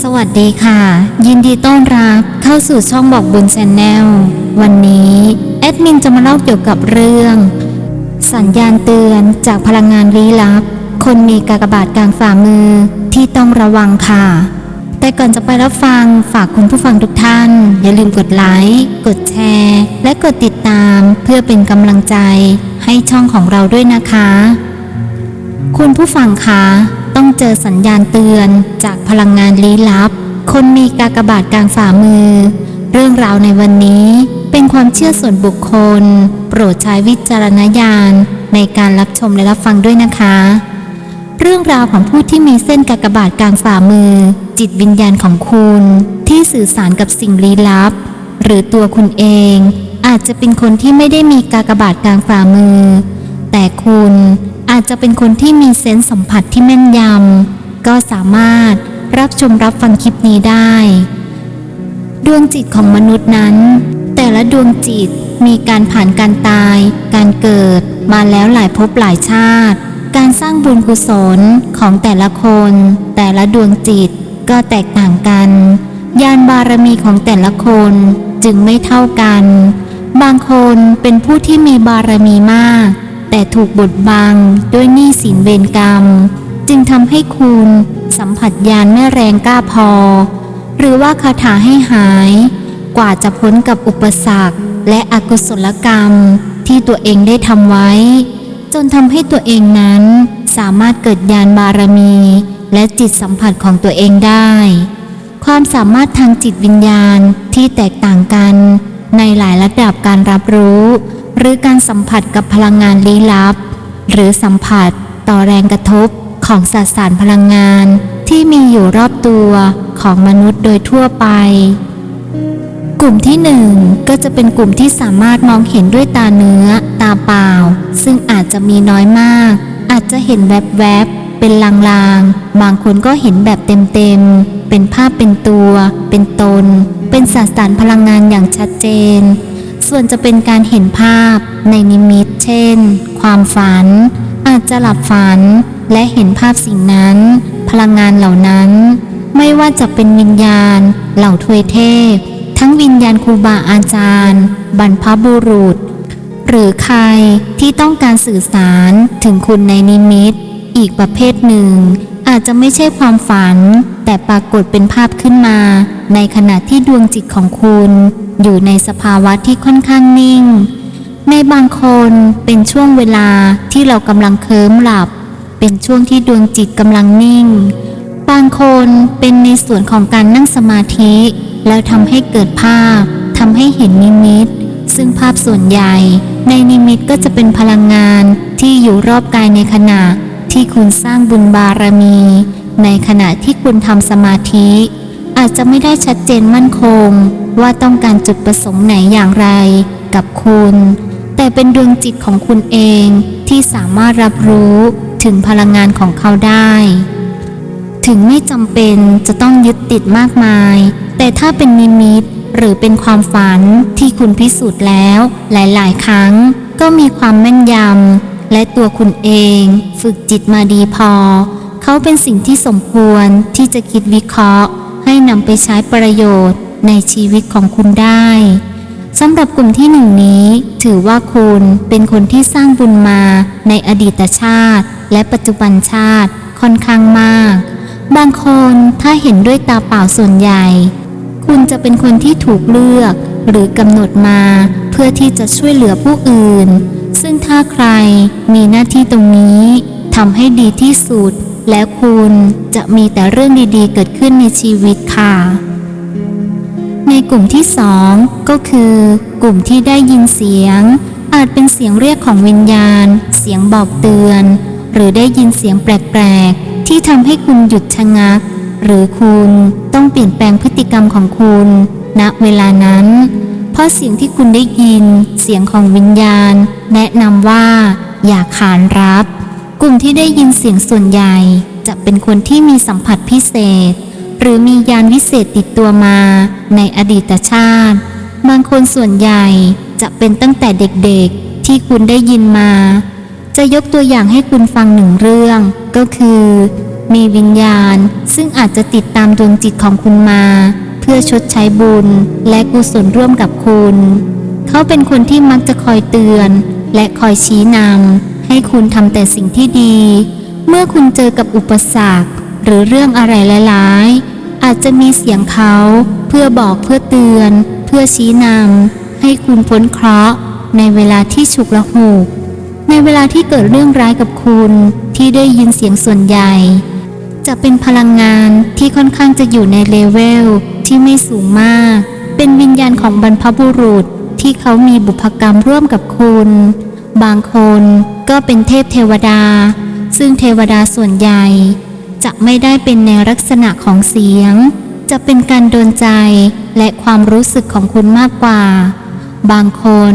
สวัสดีค่ะ ยินดีต้อนรับเข้าสู่ช่องบอกบุญชนแนลวันนี้แอดมินจะมาเล่าเกี่ยวกับเรื่อง สัญญาณเตือนจากพลังงานลี้ลับ คนมีกากบาทกลางฝ่ามือที่ต้องระวังค่ะ แต่ก่อนจะไปรับฟังฝากคุณผู้ฟังทุกท่าน อย่าลืมกดไลค์กดแชร์ และกดติดตามเพื่อเป็นกำลังใจให้ช่องของเราด้วยนะคะ คุณผู้ฟังคะ เจอสัญญาณเตือนจากพลังงานลี้ลับ คนมีกากบาทกลางฝ่ามือ เรื่องราวในวันนี้เป็นความเชื่อส่วนบุคคล โปรดใช้วิจารณญาณในการรับชมและรับฟังด้วยนะคะ เรื่องราวของผู้ที่มีเส้นกากบาทกลางฝ่ามือ จิตวิญญาณของคุณ ที่สื่อสารกับสิ่งลี้ลับ หรือตัวคุณเอง อาจจะเป็นคนที่ไม่ได้มีกากบาทกลางฝ่ามือ แต่คุณ อาจจะเป็นคนที่มีเซนส์สัมผัสที่แม่นยำก็สามารถรับชมรับฟังคลิปนี้ได้ ดวงจิตของมนุษย์นั้น แต่ละดวงจิตมีการผ่านการตาย การเกิดมาแล้วหลายภพหลายชาติ การสร้างบุญกุศลของแต่ละคน แต่ละดวงจิตก็แตกต่างกันยานบารมีของแต่ละคนจึงไม่เท่ากัน บางคนเป็นผู้ที่มีบารมีมาก แต่ถูกบดบังด้วยหนี้สินเวรกรรม จึงทำให้คุณสัมผัสยานไม่แรงกล้าพอ หรือว่าคาถาให้หาย กว่าจะพ้นกับอุปสรรค และอกุศลกรรมที่ตัวเองได้ทำไว้ จนทำให้ตัวเองนั้นสามารถเกิดญาณบารมี และจิตสัมผัสของตัวเองได้ ความสามารถทางจิตวิญญาณที่แตกต่างกันในหลายระดับการรับรู้ หรือการสัมผัสกับพลังงานลี้ลับ หรือสัมผัสต่อแรงกระทบของสสารพลังงานที่มีอยู่รอบตัวของมนุษย์โดยทั่วไป กลุ่มที่หนึ่งก็จะเป็นกลุ่มที่สามารถมองเห็นด้วยตาเนื้อ ตาเปล่า ซึ่งอาจจะมีน้อยมาก อาจจะเห็นแวบๆ เป็นลางๆ บางคนก็เห็นแบบเต็มๆ เป็นภาพเป็นตัว เป็นตน เป็นสสารพลังงานอย่างชัดเจน ส่วนจะเป็นการเห็นภาพในนิมิต เช่น ความฝัน อาจจะหลับฝันและเห็นภาพสิ่งนั้น พลังงานเหล่านั้น ไม่ว่าจะเป็นวิญญาณ เหล่าทวยเทพ ทั้งวิญญาณครูบาอาจารย์ บรรพบุรุษ หรือใครที่ต้องการสื่อสารถึงคุณในนิมิต อีกประเภทหนึ่ง อาจจะไม่ใช่ความฝัน แต่ปรากฏเป็นภาพขึ้นมา ในขณะที่ดวงจิตของคุณ อยู่ในสภาวะที่ค่อนข้างนิ่ง ในบางคนเป็นช่วงเวลาที่เรากำลังเคลิ้มหลับ เป็นช่วงที่ดวงจิตกำลังนิ่ง บางคนเป็นในส่วนของการนั่งสมาธิ แล้วทำให้เกิดภาพทำให้เห็นนิมิต ซึ่งภาพส่วนใหญ่ ในนิมิตก็จะเป็นพลังงานที่อยู่รอบกายในขณะที่คุณสร้างบุญบารมี ในขณะที่คุณทำสมาธิ อาจจะไม่ได้ชัดเจนมั่นคง ว่าต้องการจุดประสงค์ไหนอย่างไร กับคุณ แต่เป็นดวงจิตของคุณเองที่สามารถรับรู้ถึงพลังงานของเขาได้ ถึงไม่จำเป็นจะต้องยึดติดมากมาย แต่ถ้าเป็นนิมิตหรือเป็นความฝันที่คุณพิสูจน์แล้ว หลายๆ ครั้งก็มีความแม่นยำและตัวคุณเอง ฝึกจิตมาดีพอ เขาเป็นสิ่งที่สมควรที่จะคิดวิเคราะห์ ให้นำไปใช้ประโยชน์ในชีวิตของคุณได้สำหรับกลุ่มที่หนึ่งนี้ ถือว่าคุณเป็นคนที่สร้างบุญมาในอดีตชาติ และปัจจุบันชาติค่อนข้างมาก บางคนถ้าเห็นด้วยตาเปล่าส่วนใหญ่ คุณจะเป็นคนที่ถูกเลือกหรือกำหนดมาเพื่อที่จะช่วยเหลือผู้อื่น ซึ่งถ้าใครมีหน้าที่ตรงนี้ทำให้ดีที่สุด แล้วคุณจะมีแต่เรื่องดีๆ เกิดขึ้นในชีวิตค่ะ ในกลุ่มที่สองก็คือ กลุ่มที่ได้ยินเสียง อาจเป็นเสียงเรียกของวิญญาณ เสียงบอกเตือน หรือได้ยินเสียงแปลกๆ ที่ทำให้คุณหยุดชะงัก หรือคุณต้องเปลี่ยนแปลงพฤติกรรมของคุณณเวลานั้น เพราะเสียงที่คุณได้ยิน เสียงของวิญญาณ แนะนำว่าอย่าขานรับ กลุ่มที่ได้ยินเสียงส่วนใหญ่จะเป็นคนที่มีสัมผัสพิเศษ หรือมียานวิเศษติดตัวมาในอดีตชาติ บางคนส่วนใหญ่จะเป็นตั้งแต่เด็กๆที่คุณได้ยินมา จะยกตัวอย่างให้คุณฟังหนึ่งเรื่องก็คือ มีวิญญาณซึ่งอาจจะติดตามดวงจิตของคุณมา เพื่อชดใช้บุญและกุศลร่วมกับคุณ เขาเป็นคนที่มักจะคอยเตือนและคอยชี้นำ ให้คุณทำแต่สิ่งที่ดี เมื่อคุณเจอกับอุปสรรค หรือเรื่องอะไรหลายๆอาจจะมีเสียงเขาเพื่อบอกเพื่อเตือน เพื่อชี้นำให้คุณพ้นเคราะห์ในเวลาที่ฉุกละหุกในเวลาที่เกิดเรื่องร้ายกับคุณที่ได้ยินเสียงส่วนใหญ่ จะเป็นพลังงานที่ค่อนข้างจะอยู่ในเลเวลที่ไม่สูงมาก เป็นวิญญาณของบรรพบุรุษที่เขามีบุพกรรมร่วมกับคุณ บางคนก็เป็นเทพเทวดา ซึ่งเทวดาส่วนใหญ่ จะไม่ได้เป็นในลักษณะของเสียง จะเป็นการโดนใจและความรู้สึกของคุณมากกว่า บางคน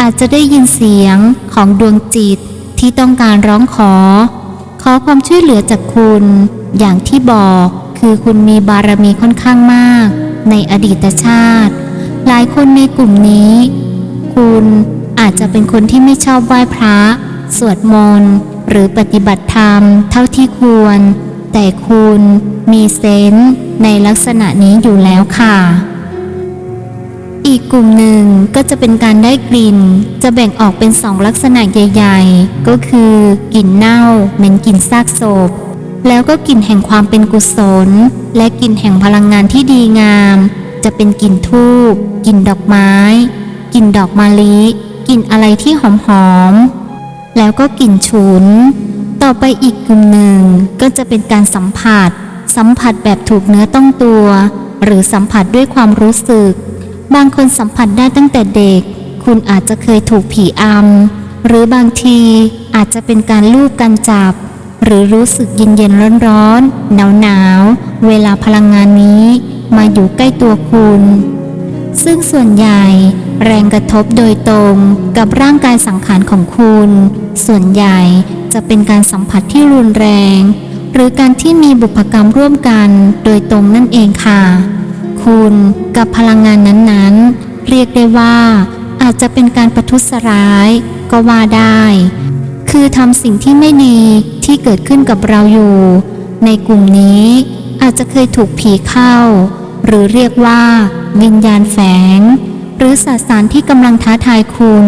อาจจะได้ยินเสียงของดวงจิตที่ต้องการร้องขอ ขอความช่วยเหลือจากคุณ อย่างที่บอกคือคุณมีบารมีค่อนข้างมาก ในอดีตชาติ หลายคนในกลุ่มนี้ คุณ อาจจะเป็นคนที่ไม่ชอบไหว้พระ สวดมนต์หรือปฏิบัติธรรม เท่าที่ควร แต่คุณมีเซนส์ในลักษณะนี้อยู่แล้วค่ะ อีกกลุ่มหนึ่งก็จะเป็นการได้กลิ่น จะแบ่งออกเป็นสองลักษณะใหญ่ ๆ ก็คือกลิ่นเน่าเหม็นกลิ่นซากศพแล้วก็กลิ่นแห่งความเป็นกุศล และกลิ่นแห่งพลังงานที่ดีงาม จะเป็นกลิ่นทูบกลิ่นดอกไม้ กลิ่นดอกมะลิ กลิ่นอะไรที่หอมๆ แล้วก็กลิ่นฉุน ต่อไปอีกกลุ่มหนึ่งก็จะเป็นการสัมผัส สัมผัสแบบถูกเนื้อต้องตัว หรือสัมผัสด้วยความรู้สึก บางคนสัมผัสได้ตั้งแต่เด็ก คุณอาจจะเคยถูกผีอำหรือบางทีอาจจะเป็นการลูบกันจับ หรือรู้สึกเย็นเย็นร้อนร้อนหนาวหนาวเวลาพลังงานนี้ มาอยู่ใกล้ตัวคุณ ซึ่งส่วนใหญ่ แรงกระทบโดยตรงกับร่างกายสังขารของคุณ ส่วนใหญ่จะเป็นการสัมผัสที่รุนแรง หรือการที่มีบุพกรรมร่วมกันโดยตรงนั่นเองค่ะ คุณกับพลังงานนั้นๆ เรียกได้ว่าอาจจะเป็นการประทุษร้ายก็ว่าได้ คือทำสิ่งที่ไม่ดีที่เกิดขึ้นกับเราอยู่ ในกลุ่มนี้อาจจะเคยถูกผีเข้า หรือเรียกว่าวิญญาณแฝง รือสสารที่กำลังท้าทายคุณ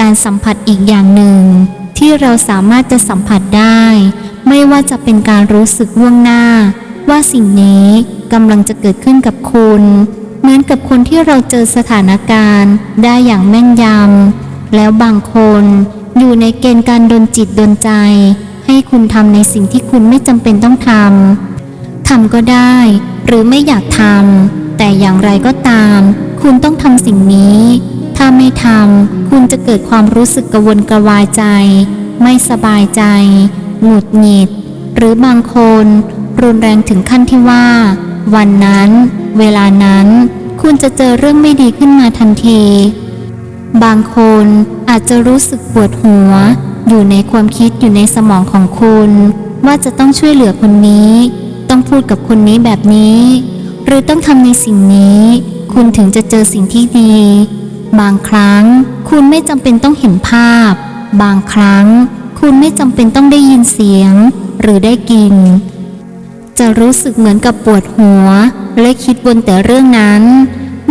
การสัมผัสอีกอย่างหนึ่ง ที่เราสามารถจะสัมผัสได้ ไม่ว่าจะเป็นการรู้สึกล่วงหน้า ว่าสิ่งนี้กำลังจะเกิดขึ้นกับคุณ เหมือนกับคนที่เราเจอสถานการณ์ ได้อย่างแม่นยำแล้วบางคนอยู่ในเกณฑ์การดนจิตดนใจ ให้คุณทำในสิ่งที่คุณไม่จำเป็นต้องทำทำก็ได้ หรือไม่อยากทำแต่อย่างไรก็ตาม คุณต้องทำสิ่งนี้ ถ้าไม่ทำคุณจะเกิดความรู้สึกกระวนกระวายใจ ไม่สบายใจ หงุดหงิด หรือบางคน รุนแรงถึงขั้นที่ว่า วันนั้น เวลานั้น คุณจะเจอเรื่องไม่ดีขึ้นมาทันที บางคนอาจจะรู้สึกปวดหัว อยู่ในความคิดอยู่ในสมองของคุณ ว่าจะต้องช่วยเหลือคนนี้ ต้องพูดกับคนนี้แบบนี้ หรือต้องทำในสิ่งนี้ คุณถึงจะเจอสิ่งที่ดี บางครั้งคุณไม่จำเป็นต้องเห็นภาพ บางครั้งคุณไม่จำเป็นต้องได้ยินเสียง หรือได้กิน จะรู้สึกเหมือนกับปวดหัว และคิดวนแต่เรื่องนั้น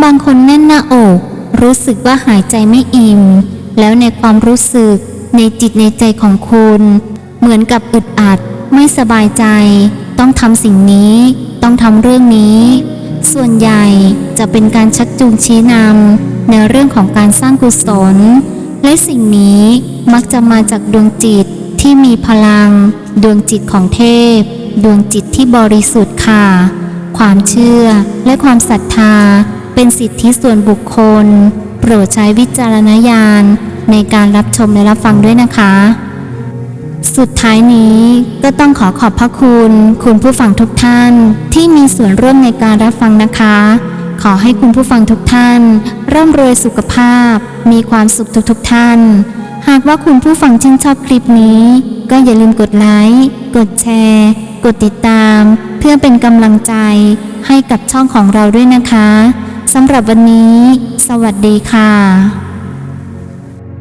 บางคนแน่นหน้าอก รู้สึกว่าหายใจไม่อิ่ม แล้วในความรู้สึกในจิตในใจของคุณ เหมือนกับอึดอัด ไม่สบายใจ ต้องทำสิ่งนี้ ต้องทำเรื่องนี้ ส่วนใหญ่จะเป็นการชักจูงชี้นำในเรื่องของการสร้างกุศล และสิ่งนี้มักจะมาจากดวงจิตที่มีพลัง ดวงจิตของเทพ ดวงจิตที่บริสุทธิ์ค่ะ ความเชื่อและความศรัทธา เป็นสิทธิส่วนบุคคล โปรดใช้วิจารณญาณในการรับชมและรับฟังด้วยนะคะ สุดท้ายนี้ก็ต้องขอขอบพระคุณ คุณผู้ฟังทุกท่านที่มีส่วนร่วมในการรับฟังนะคะ ขอให้คุณผู้ฟังทุกท่านร่ำรวยสุขภาพ มีความสุขทุกๆทท่าน หากว่าคุณผู้ฟังชื่นชอบคลิปนี้ ก็อย่าลืมกดไลค์กดแชร์ กดติดตาม เพื่อเป็นกำลังใจให้กับช่องของเราด้วยนะคะสำหรับวันนี้ สวัสดีค่ะ